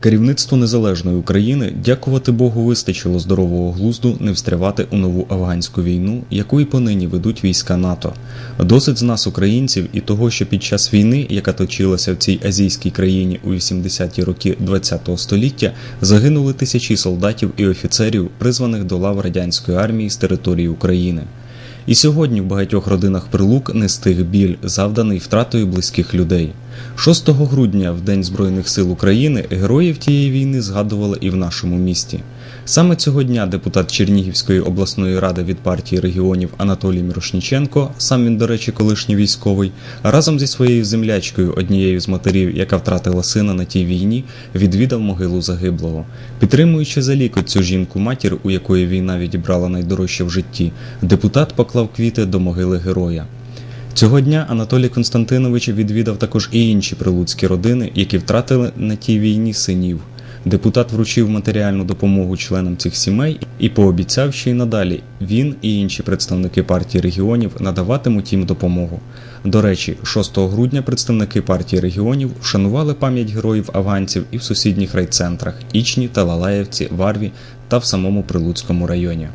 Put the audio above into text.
Керівництво незалежної України, дякувати Богу, вистачило здорового глузду не встрявати у нову афганську війну, яку і понині ведуть війська НАТО. Досить з нас, українців, і того, що під час війни, яка точилася в цій азійській країні у 80-ті роки ХХ століття, загинули тисячі солдатів і офіцерів, призваних до лав радянської армії з території України. І сьогодні в багатьох родинах прилук не стиг біль, завданий втратою близьких людей. 6 грудня, в День Збройних сил України, героїв тієї війни згадували і в нашому місті. Саме цього дня депутат Чернігівської обласної ради від партії регіонів Анатолій Мірошніченко, сам він, до речі, колишній військовий, разом зі своєю землячкою, однією з матерів, яка втратила сина на тій війні, відвідав могилу загиблого. Підтримуючи за лікоть цю жінку матір, у якої війна відібрала найдорожче в житті, депутат поклав квіти до могили героя. Цього дня Анатолій Константинович відвідав також і інші прилуцькі родини, які втратили на тій війні синів. Депутат вручив матеріальну допомогу членам цих сімей і пообіцяв, що й надалі він і інші представники партії регіонів надаватимуть їм допомогу. До речі, 6 грудня представники партії регіонів вшанували пам'ять героїв афганців і в сусідніх райцентрах Ічні та Лалаєвці, Варві та в самому Прилуцькому районі.